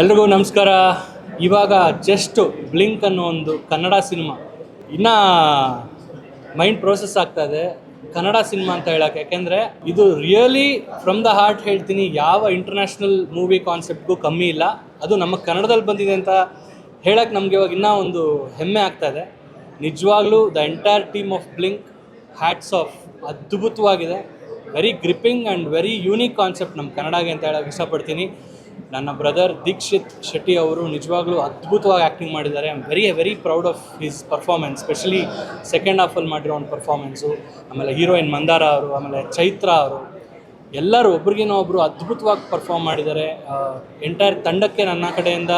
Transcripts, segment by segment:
ಎಲ್ರಿಗೂ ನಮಸ್ಕಾರ. ಇವಾಗ ಜಸ್ಟ್ ಬ್ಲಿಂಕ್ ಅನ್ನೋ ಒಂದು ಕನ್ನಡ ಸಿನಿಮಾ. ಇನ್ನೂ ಮೈಂಡ್ ಪ್ರೋಸೆಸ್ ಆಗ್ತಾ ಇದೆ. ಕನ್ನಡ ಸಿನಿಮಾ ಅಂತ ಹೇಳಕ್ಕೆ. ಯಾಕೆಂದರೆ ಇದು ರಿಯಲಿ ಫ್ರಮ್ ದ ಹಾರ್ಟ್ ಹೇಳ್ತೀನಿ. ಯಾವ ಇಂಟರ್ನ್ಯಾಷನಲ್ ಮೂವಿ ಕಾನ್ಸೆಪ್ಟ್ಗೂ ಕಮ್ಮಿ ಇಲ್ಲ. ಅದು ನಮ್ಮ ಕನ್ನಡದಲ್ಲಿ ಬಂದಿದೆ ಅಂತ ಹೇಳಕ್ಕೆ ನಮಗೆ ಇವಾಗ ಇನ್ನೂ ಒಂದು ಹೆಮ್ಮೆ ಆಗ್ತಾ ಇದೆ. ನಿಜವಾಗ್ಲೂ the entire team of blink hats off ಅದ್ಭುತವಾಗಿದೆ. Very gripping and very unique concept ನಮ್ಮ ಕನ್ನಡಗೆ ಅಂತ ಹೇಳಕ್ಕೆ ಇಷ್ಟಪಡ್ತೀನಿ. ನನ್ನ ಬ್ರದರ್ ದೀಕ್ಷಿತ್ ಶೆಟ್ಟಿ ಅವರು ನಿಜವಾಗ್ಲೂ ಅದ್ಭುತವಾಗಿ ಆ್ಯಕ್ಟಿಂಗ್ ಮಾಡಿದ್ದಾರೆ. I am very very proud of his performance specially second ಹಾಫಲ್ಲಿ ಮಾಡಿರೋ ಒಂದು ಪರ್ಫಾರ್ಮೆನ್ಸು ಆಮೇಲೆ ಹೀರೋಯಿನ್ ಮಂದಾರ ಅವರು, ಆಮೇಲೆ ಚೈತ್ರ ಅವರು, ಎಲ್ಲರೂ ಒಬ್ರಿಗಿನ ಒಬ್ಬರು ಅದ್ಭುತವಾಗಿ ಪರ್ಫಾರ್ಮ್ ಮಾಡಿದ್ದಾರೆ. ಎಂಟೈರ್ ತಂಡಕ್ಕೆ ನನ್ನ ಕಡೆಯಿಂದ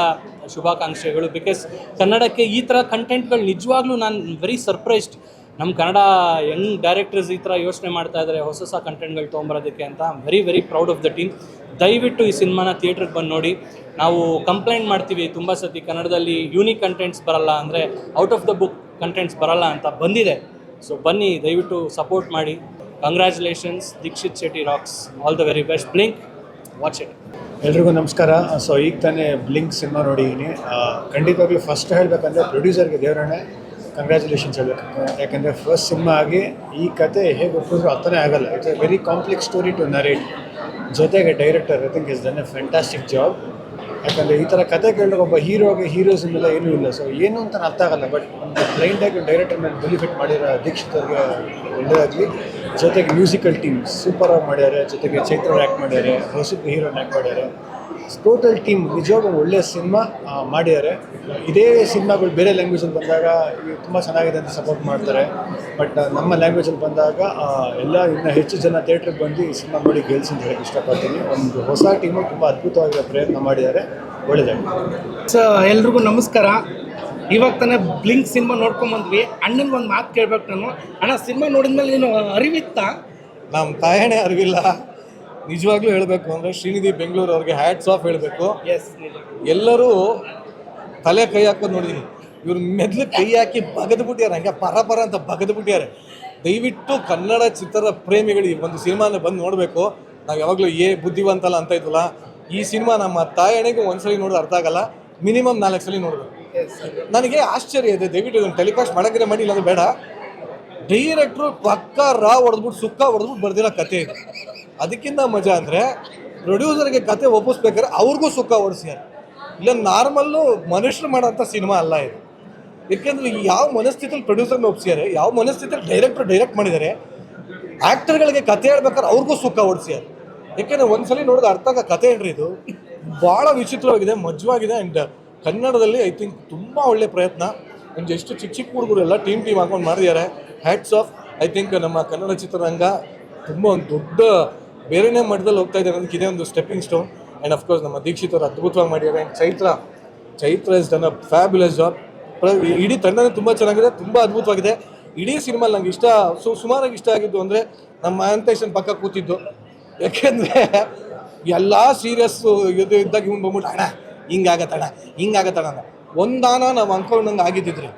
ಶುಭಾಕಾಂಕ್ಷೆಗಳು ಬಿಕಾಸ್ ಕನ್ನಡಕ್ಕೆ ಈ ಥರ ಕಂಟೆಂಟ್ಗಳು ನಿಜವಾಗ್ಲೂ ನಾನು ವೆರಿ ಸರ್ಪ್ರೈಸ್ಡ್ ನಮ್ಮ ಕನ್ನಡ ಯಂಗ್ ಡೈರೆಕ್ಟರ್ಸ್ ಈ ಥರ ಯೋಚನೆ ಮಾಡ್ತಾ ಇದ್ದಾರೆ ಹೊಸ ಹೊಸ ಕಂಟೆಂಟ್ಗಳು ತೊಗೊಂಬರೋದಕ್ಕೆ ಅಂತ very very proud of the team ದಯವಿಟ್ಟು ಈ ಸಿನಿಮಾನ ಥಿಯೇಟ್ರಿಗೆ ಬಂದು ನೋಡಿ. ನಾವು ಕಂಪ್ಲೇಂಟ್ ಮಾಡ್ತೀವಿ ತುಂಬ ಸತಿ ಕನ್ನಡದಲ್ಲಿ ಯೂನಿಕ್ ಕಂಟೆಂಟ್ಸ್ ಬರಲ್ಲ ಅಂದರೆ out of the book contents ಬರಲ್ಲ ಅಂತ ಬಂದಿದೆ. ಸೊ ಬನ್ನಿ, ದಯವಿಟ್ಟು ಸಪೋರ್ಟ್ ಮಾಡಿ. Congratulations Dikshit Shetty rocks all the very best blink watch it ಎಲ್ರಿಗೂ ನಮಸ್ಕಾರ. ಸೊ ಈಗ ತಾನೇ ಬ್ಲಿಂಕ್ ಸಿನಿಮಾ ನೋಡಿದ್ದೀನಿ. ಖಂಡಿತವಾಗ್ಲೂ ಫಸ್ಟ್ ಹೇಳಬೇಕಂದ್ರೆ ಪ್ರೊಡ್ಯೂಸರ್ಗೆ ದೇವರಣೆ ಕಂಗ್ರ್ಯಾಚುಲೇಷನ್ಸ್ ಹೇಳಬೇಕು ಯಾಕಂದರೆ ಫಸ್ಟ್ ಸಿನಿಮಾ ಆಗಿ ಈ ಕತೆ ಹೇಗೆ ಒಪ್ಪಿದ್ರು ಅರ್ಥನೇ ಆಗಲ್ಲ. It's a very complex story to narrate ಜೊತೆಗೆ director I think is done a fantastic job ಯಾಕಂದರೆ ಈ ಥರ ಕತೆ ಕೇಳಿದಾಗ ಒಬ್ಬ ಹೀರೋಗೆ ಹೀರೋಸ್ ಇಲ್ಲ ಏನೂ ಇಲ್ಲ. ಸೊ ಏನು ಅಂತ ಅರ್ಥ ಆಗಲ್ಲ ಬಟ್ ಒಂದು ಬ್ಲೈಂಡಾಗಿ ಡೈರೆಕ್ಟರ್ ಮೇಲೆ ಬೆನಿಫಿಟ್ ಮಾಡಿರೋ ದೀಕ್ಷಿತ್ ಅವ್ರಿಗೆ ಒಳ್ಳೆಯದಾಗಲಿ ಜೊತೆಗೆ ಮ್ಯೂಸಿಕಲ್ ಟೀಮ್ ಆಗಿ ಮಾಡ್ಯಾರೆ, ಜೊತೆಗೆ ಚೈತ್ರ ಆ್ಯಕ್ಟ್ ಮಾಡ್ಯಾರೆ ಹೊಸಬ ಹೀರೋನ್ ಆ್ಯಕ್ಟ್ ಮಾಡ್ಯಾರೆ. ಟೋಟಲ್ ಟೀಮ್ ನಿಜವಾಗ್ಲೂ ಒಳ್ಳೆಯ ಸಿನಿಮಾ ಮಾಡಿದ್ದಾರೆ. ಇದೇ ಸಿನಿಮಾಗಳು ಬೇರೆ ಲ್ಯಾಂಗ್ವೇಜಲ್ಲಿ ಬಂದಾಗ ತುಂಬ ಚೆನ್ನಾಗಿದೆ ಅಂತ ಸಪೋರ್ಟ್ ಮಾಡ್ತಾರೆ. ಬಟ್ ನಮ್ಮ ಲ್ಯಾಂಗ್ವೇಜಲ್ಲಿ ಬಂದಾಗ ಎಲ್ಲ ಇನ್ನು ಹೆಚ್ಚು ಜನ ಥಿಯೇಟ್ರಿಗೆ ಬಂದು ಈ ಸಿನಿಮಾ ನೋಡಿ ಗೆಲ್ಸಿ ಅಂತ ಹೇಳಕ್ಕೆ ಇಷ್ಟಪಡ್ತೀನಿ. ಒಂದು ಹೊಸ ಟೀಮು ತುಂಬ ಅದ್ಭುತವಾಗಿರೋ ಪ್ರಯತ್ನ ಮಾಡಿದ್ದಾರೆ. ಒಳ್ಳೆಯದಾಗಿದೆ ಸೊ ಎಲ್ರಿಗೂ ನಮಸ್ಕಾರ. ಇವಾಗ ತಾನೇ ಬ್ಲಿಂಕ್ ಸಿನಿಮಾ ನೋಡ್ಕೊಂಬಂದ್ವಿ ಅಣ್ಣನ ಒಂದು ಮಾತು ಕೇಳ್ಬೇಕು ನಾನು. ಅಣ್ಣ ಸಿನಿಮಾ ನೋಡಿದ್ಮೇಲೆ ನೀನು ಅರಿವಿತ್ತಾ? ನಮ್ಮ ತಾಯಣೆ ಅರಿವಿಲ್ಲ. ನಿಜವಾಗ್ಲೂ ಹೇಳಬೇಕು ಅಂದರೆ ಶ್ರೀನಿಧಿ ಬೆಂಗಳೂರು ಅವ್ರಿಗೆ ಹ್ಯಾಟ್ಸ್ ಆಫ್ ಹೇಳಬೇಕು. ಎಲ್ಲರೂ ತಲೆ ಕೈ ಹಾಕೋದು ನೋಡಿದೀನಿ. ಇವ್ರ ಮೆದ್ಲು ಕೈ ಹಾಕಿ ಬಗದು ಬಿಟ್ಟಿದ್ದಾರೆ ಹಂಗೆ ಪರ ಪರ ಅಂತ ಬಗದು ಬಿಟ್ಟಿದ್ದಾರೆ ದಯವಿಟ್ಟು ಕನ್ನಡ ಚಿತ್ರ ಪ್ರೇಮಿಗಳು ಈ ಒಂದು ಸಿನಿಮಾನ ಬಂದು ನೋಡಬೇಕು. ನಾವು ಯಾವಾಗಲೂ ಏ ಬುದ್ಧಿವಂತಲ್ಲ ಅಂತ ಇದ್ವಲ್ಲ ಈ ಸಿನಿಮಾ ನಮ್ಮ ತಾಯಣೆಗೆ ಒಂದ್ಸಲಿ ನೋಡಿದ್ರೆ ಅರ್ಥ ಆಗಲ್ಲ. ಮಿನಿಮಮ್ ನಾಲ್ಕು ಸಲ ನೋಡಬೇಕು. ನನಗೆ ಆಶ್ಚರ್ಯ ಇದೆ. ದಯವಿಟ್ಟು ಇದನ್ನು ಟೆಲಿಕಾಸ್ಟ್ ಮಾಡೋಕ್ಕೆ ಮಾಡಿ ಇಲ್ಲಾಂದ್ರೆ ಬೇಡ. ಡೈರೆಕ್ಟ್ರು ಪಕ್ಕ ರಾ ಹೊಡೆದ್ಬಿಟ್ಟು ಸುಕ್ಕ ಹೊಡೆದ್ಬಿಟ್ಟು ಬರ್ದಿರೋ ಕತೆ ಇದೆ. ಅದಕ್ಕಿಂತ ಮಜಾ ಅಂದರೆ ಪ್ರೊಡ್ಯೂಸರ್ಗೆ ಕತೆ ಒಪ್ಪಿಸ್ಬೇಕಾದ್ರೆ ಅವ್ರಿಗೂ ಸುಕ್ಕ ಹೊಡಿಸ್ಯಾರ ಇಲ್ಲ, ನಾರ್ಮಲ್ಲು ಮನುಷ್ಯರು ಮಾಡೋಂಥ ಸಿನಿಮಾ ಅಲ್ಲ ಇದು. ಏಕೆಂದ್ರೆ ಯಾವ ಮನಸ್ಥಿತಿಯಲ್ಲಿ ಪ್ರೊಡ್ಯೂಸರ್ನ ಒಪ್ಸಿದ್ದಾರೆ, ಯಾವ ಮನಸ್ಥಿತಿಯಲ್ಲಿ ಡೈರೆಕ್ಟರ್ ಡೈರೆಕ್ಟ್ ಮಾಡಿದ್ದಾರೆ, ಆ್ಯಕ್ಟರ್ಗಳಿಗೆ ಕತೆ ಹೇಳ್ಬೇಕಾದ್ರೆ ಅವ್ರಿಗೂ ಸುಕ್ಕ ಹೊಡಿಸ್ಯಾರ ಏಕೆಂದ್ರೆ ಒಂದ್ಸಲಿ ನೋಡಿದ್ರೆ ಅರ್ಥ ಆಗೋ ಕತೆ ಏನ್ರಿ ಇದು? ಭಾಳ ವಿಚಿತ್ರವಾಗಿದೆ, ಮಜವಾಗಿದೆ ಆ್ಯಂಡ್ ಕನ್ನಡದಲ್ಲಿ ಐ ಥಿಂಕ್ ತುಂಬ ಒಳ್ಳೆ ಪ್ರಯತ್ನ. ಒಂದು ಎಷ್ಟು ಚಿಕ್ಕ ಚಿಕ್ಕ ಹುಡುಗರು ಎಲ್ಲ ಟೀಮ್ ಟೀಮ್ ಹಾಕೊಂಡು ಮಾಡಿದ್ದಾರೆ ಹ್ಯಾಟ್ಸ್ ಆಫ್ ಐ ಥಿಂಕ್ ನಮ್ಮ ಕನ್ನಡ ಚಿತ್ರರಂಗ ತುಂಬ ಒಂದು ದೊಡ್ಡ ಬೇರೆನೇ ಮಟ್ಟದಲ್ಲಿ ಹೋಗ್ತಾ ಇದೆ ಅನ್ನೋದಕ್ಕೆ ಇದೇ ಒಂದು ಸ್ಟೆಪ್ಪಿಂಗ್ ಸ್ಟೋನ್ ಆ್ಯಂಡ್ ಅಫ್ಕೋರ್ಸ್ ನಮ್ಮ ದೀಕ್ಷಿತರು ಅದ್ಭುತವಾಗಿ ಮಾಡಿದ್ದಾರೆ. And Chaitra Chaitra is done a fabulous job ಇಡೀ ತಂಡನೇ ತುಂಬ ಚೆನ್ನಾಗಿದೆ, ತುಂಬ ಅದ್ಭುತವಾಗಿದೆ. ಇಡೀ ಸಿನಿಮಾ ನಂಗೆ ಇಷ್ಟ, ಸು, ಸುಮಾರಾಗಿ ಇಷ್ಟ ಆಗಿದ್ದು ಅಂದರೆ ನಮ್ಮ ಆಂತೇಶನ್ ಪಕ್ಕ ಕೂತಿದ್ದು. ಯಾಕೆಂದರೆ ಎಲ್ಲ ಸೀರಿಯಸ್ ಇದು ಇದ್ದಾಗ ಇವ್ನು ಬಂದ್ಬಿಟ್ಟು, ಅಣ್ಣ, ಹಿಂಗಾಗತ್ತಣ್ಣ ಹಿಂಗಾಗತ್ತಣ್ಣ ಅಂತ. ಒಂದಾನ ನಾವು ಅಂದ್ಕೊಂಡಂಗೆ ಆಗಿದ್ದಿದ್ರಿ.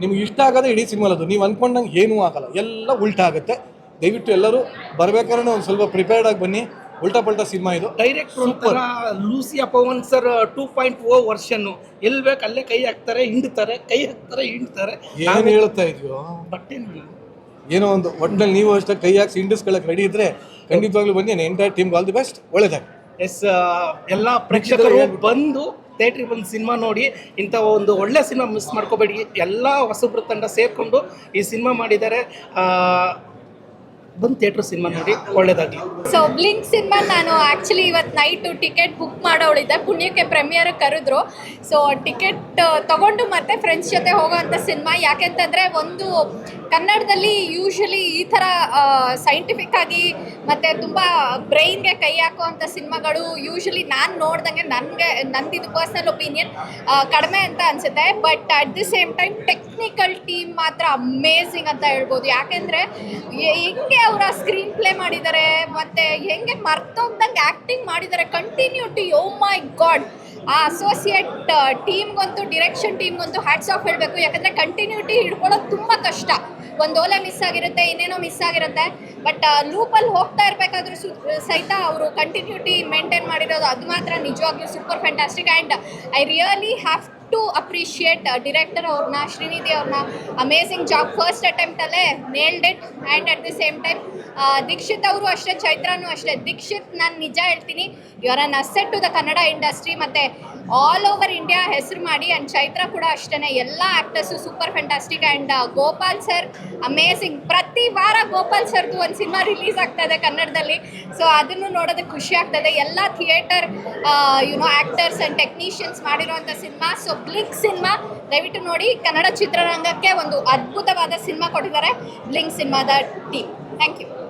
ನಿಮ್ಗೆ ಇಷ್ಟ ಆಗೋದೇ ಇಡೀ ಸಿನಿಮಾ ಅದು ನೀವು ಅಂದ್ಕೊಂಡಂಗೆ ಏನೂ ಆಗಲ್ಲ. ಎಲ್ಲ ಉಲ್ಟಾ ಆಗುತ್ತೆ. ದಯವಿಟ್ಟು ಎಲ್ಲರೂ ಬರ್ಬೇಕಾದ್ರೆ ಒಂದು ಸ್ವಲ್ಪ ಪ್ರಿಪೇರ್ಡ್ ಆಗಿ ಬನ್ನಿ. ಉಲ್ಟಾ ಪಲ್ಟಾ ಸಿನಿಮಾ ಇದು. Direct super Lucia Pavan sir two point O ವರ್ಷನ್ನು ಎಲ್ಲಿ ಬೇಕು ಅಲ್ಲೇ ಕೈ ಹಾಕ್ತಾರೆ ಹಿಂಡ್ತಾರೆ ಕೈ ಹಾಕ್ತಾರೆ ಹಿಂಡ್ತಾರೆ. ಏನು ಹೇಳ್ತಾ ಇದೆಯೋ? ಬಟ್ಟೆ ಏನೋ ಒಂದು ಒಟ್ಟಿನಲ್ಲಿ ನೀವು ಅಷ್ಟೇ ಕೈ ಹಾಕಿ ಇಂಡಿಸ್ಕೊಳ್ಳೋಕೆ ರೆಡಿ ಇದ್ರೆ ಖಂಡಿತವಾಗ್ಲೂ ಬನ್ನಿ. Entire team all the best ಒಳ್ಳೇದಾಗ ಎಸ್ ಎಲ್ಲ ಪ್ರೇಕ್ಷಕರು ಬಂದು ಥಿಯೇಟ್ರಿಗೆ ಬಂದು ಸಿನಿಮಾ ನೋಡಿ ಇಂಥ ಒಂದು ಒಳ್ಳೆ ಸಿನಿಮಾ ಮಿಸ್ ಮಾಡ್ಕೋಬೇಡಿ. ಎಲ್ಲ ಹೊಸಬ್ರ ತಂಡ ಸೇರಿಕೊಂಡು ಈ ಸಿನಿಮಾ ಮಾಡಿದ್ದಾರೆ. ಬಂದು ಥಿಯೇಟ್ರ್ ಸಿನಿಮಾ ನೋಡಿ, ಒಳ್ಳೇದಾಗಲಿ. ಸೊ ಬ್ಲಿಂಕ್ ಸಿನಿಮಾ ನಾನು ಆ್ಯಕ್ಚುಲಿ ಇವತ್ತು ನೈಟು ಟಿಕೆಟ್ ಬುಕ್ ಮಾಡೋಳಿದ್ದೆ ಪುಣ್ಯಕ್ಕೆ ಪ್ರೀಮಿಯರ್ ಕರೆದ್ರು. ಸೊ ಟಿಕೆಟ್ ತಗೊಂಡು ಮತ್ತೆ ಫ್ರೆಂಡ್ಸ್ ಜೊತೆ ಹೋಗೋವಂಥ ಸಿನಿಮಾ. ಯಾಕೆಂತಂದರೆ ಒಂದು ಕನ್ನಡದಲ್ಲಿ ಯೂಶಲಿ ಈ ಥರ ಸೈಂಟಿಫಿಕ್ ಆಗಿ ಮತ್ತು ತುಂಬ ಬ್ರೈನ್ಗೆ ಕೈ ಹಾಕುವಂಥ ಸಿನಿಮಾಗಳು ಯೂಶಲಿ ನಾನು ನೋಡ್ದಂಗೆ ನನಗೆ ನಂದಿದು ಪರ್ಸ್ನಲ್ ಒಪಿನಿಯನ್ ಕಡಿಮೆ ಅಂತ ಅನಿಸುತ್ತೆ. But at the same time technical team ಮಾತ್ರ ಅಮೇಝಿಂಗ್ ಅಂತ ಹೇಳ್ಬೋದು. ಯಾಕೆಂದರೆ ಹೆಂಗೆ ಅವರ ಸ್ಕ್ರೀನ್ ಪ್ಲೇ ಮಾಡಿದ್ದಾರೆ, ಮತ್ತು ಹೆಂಗೆ ಮರ್ತೋಗ್ದಂಗೆ ಆ್ಯಕ್ಟಿಂಗ್ ಮಾಡಿದ್ದಾರೆ ಕಂಟಿನ್ಯೂಟಿ ಓ ಮೈ ಗಾಡ್ ಆ ಅಸೋಸಿಯೇಟ್ ಟೀಮ್ಗಂತೂ ಡಿರೆಕ್ಷನ್ ಟೀಮ್ಗಂತೂ ಹ್ಯಾಟ್ಸ್ ಆಫ್ ಹೇಳಬೇಕು. ಯಾಕಂದರೆ ಕಂಟಿನ್ಯೂಟಿ ಹಿಡ್ಕೊಳ್ಳೋದು ತುಂಬ ಕಷ್ಟ. ಒಂದು ಓಲೆ ಮಿಸ್ ಆಗಿರುತ್ತೆ, ಇನ್ನೇನೋ ಮಿಸ್ ಆಗಿರುತ್ತೆ. ಬಟ್ ಲೂಪಲ್ಲಿ ಹೋಗ್ತಾ ಇರಬೇಕಾದ್ರೂ ಸಹಿತ ಅವರು ಕಂಟಿನ್ಯೂಟಿ ಮೇಂಟೈನ್ ಮಾಡಿರೋದು ಅದು ಮಾತ್ರ ನಿಜವಾಗ್ಲೂ super fantastic and I really have to appreciate director ಅವ್ರನ್ನ ಶ್ರೀನಿಧಿ ಅವ್ರನ್ನ amazing job first ಅಟೆಂಪ್ಟಲ್ಲೇ nailed it and at the same time Dikshit ಅವರು ಅಷ್ಟೇ, ಚೈತ್ರಾನು ಅಷ್ಟೇ. ದೀಕ್ಷಿತ್, ನಾನು ನಿಜ ಹೇಳ್ತೀನಿ ಇವರ asset to the Kannada industry ಮತ್ತು ಆಲ್ ಓವರ್ ಇಂಡಿಯಾ ಹೆಸರು ಮಾಡಿ ಆ್ಯಂಡ್ ಚೈತ್ರ ಕೂಡ ಅಷ್ಟೇ ಎಲ್ಲ actors super fantastic and Gopal sir amazing ಪ್ರತಿ ವಾರ ಗೋಪಾಲ್ ಸರ್ದು ಒಂದು ಸಿನಿಮಾ ರಿಲೀಸ್ ಆಗ್ತಾ ಇದೆ ಕನ್ನಡದಲ್ಲಿ. ಸೊ ಅದನ್ನು ನೋಡೋದಕ್ಕೆ ಖುಷಿ ಆಗ್ತದೆ. ಎಲ್ಲ theatre you know actors and technicians ಮಾಡಿರುವಂಥ ಸಿನಿಮಾ. ಸೊ ಬ್ಲಿಂಕ್ ಸಿನಿಮಾ, ದಯವಿಟ್ಟು ನೋಡಿ. ಕನ್ನಡ ಚಿತ್ರರಂಗಕ್ಕೆ ಒಂದು ಅದ್ಭುತವಾದ ಸಿನಿಮಾ ಕೊಟ್ಟಿದ್ದಾರೆ. ಬ್ಲಿಂಕ್ ಸಿನಿಮಾದ ಟೀಮ್ ಥ್ಯಾಂಕ್ ಯು